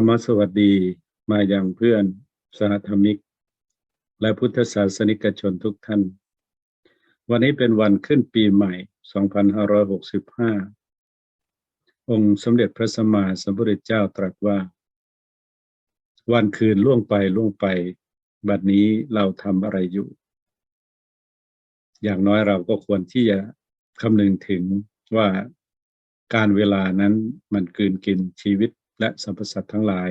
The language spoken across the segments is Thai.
ธรรมสวัสดีมาอยังเพื่อนสหธรรมิก และพุทธศาสนิกชนทุกท่าน วันนี้เป็นวันขึ้นปีใหม่ 2565 องค์สมเด็จพระสัมมาสัมพุทธเจ้าตรัสว่า วันคืนล่วงไปล่วงไป บัดนี้เราทำอะไรอยู่ อย่างน้อยเราก็ควรที่จะคำนึงถึงว่าการเวลานั้นมันกืนกินชีวิต และสรรพสัตว์ทั้งหลาย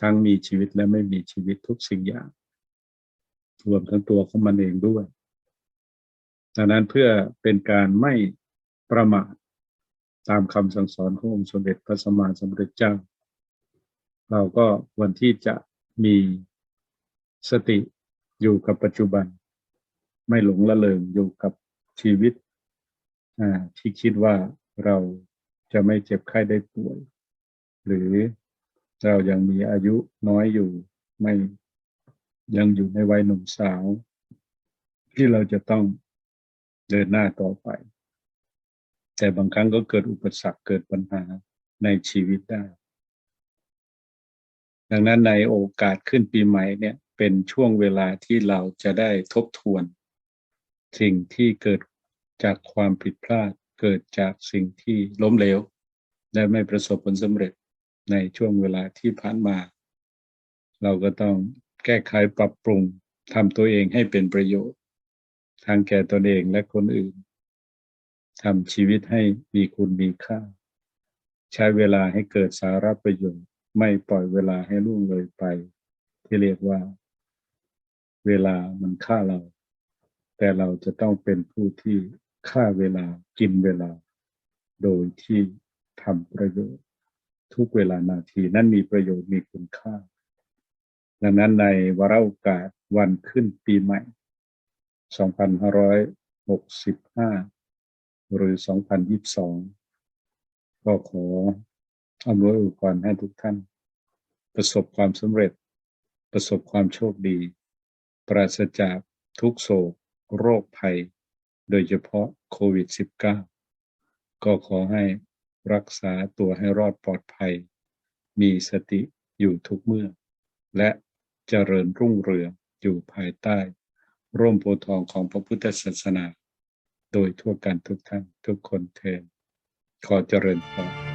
ทั้งมีชีวิตและไม่มีชีวิตทุกสิ่งอย่าง รวมทั้งตัวของมันเองด้วยดังนั้นเพื่อเป็นการไม่ประมาทตามคำสั่งสอนขององค์สมเด็จพระสัมมาสัมพุทธเจ้า เราก็ควรที่จะมีสติอยู่กับปัจจุบัน ไม่หลงละเลงอยู่กับชีวิตที่คิดว่าเราจะไม่เจ็บไข้ได้ป่วย หรือเรายังมีอายุน้อยอยู่ไม่ยังอยู่ในวัยหนุ่มสาว ที่เราจะต้องเดินหน้าต่อไป แต่บางครั้งก็เกิดอุปสรรคเกิดปัญหาในชีวิตได้ ดังนั้นในโอกาสขึ้นปีใหม่เนี่ยเป็นช่วงเวลาที่เราจะได้ทบทวน สิ่งที่เกิดจากความผิดพลาด เกิดจากสิ่งที่ล้มเหลวและไม่ประสบผลสำเร็จ ในช่วงเวลาที่ผ่านมา เราก็ต้องแก้ไขปรับปรุงทำตัวเองให้เป็นประโยชน์ ทางแก่ตนเองและคนอื่นทำชีวิตให้มีคุณมีค่า ใช้เวลาให้เกิดสาระประโยชน์ ไม่ปล่อยเวลาให้ล่วงเลยไป ที่เรียกว่า เวลามันฆ่าเรา แต่เราจะต้องเป็นผู้ที่ฆ่าเวลากินเวลา โดยที่ทำประโยชน์ ทุกเวลานาที นั้นมีประโยชน์มีคุณค่า ดังนั้นในวาระโอกาสวันขึ้นปีใหม่ 2565 หรือ 2022 ก็ขออำนวยอวยพรให้ทุกท่าน ประสบความสำเร็จ ประสบความโชคดี ปราศจากทุกโศก โรคภัย โดยเฉพาะโควิด -19 ก็ขอให้ รักษาตัวให้รอดปลอดภัย มีสติอยู่ทุกเมื่อ และเจริญรุ่งเรืองอยู่ภายใต้ ร่มโพธิ์ทองของพระพุทธศาสนา โดยทั่วกันทุกท่านทุกคนเทนขอเจริญพร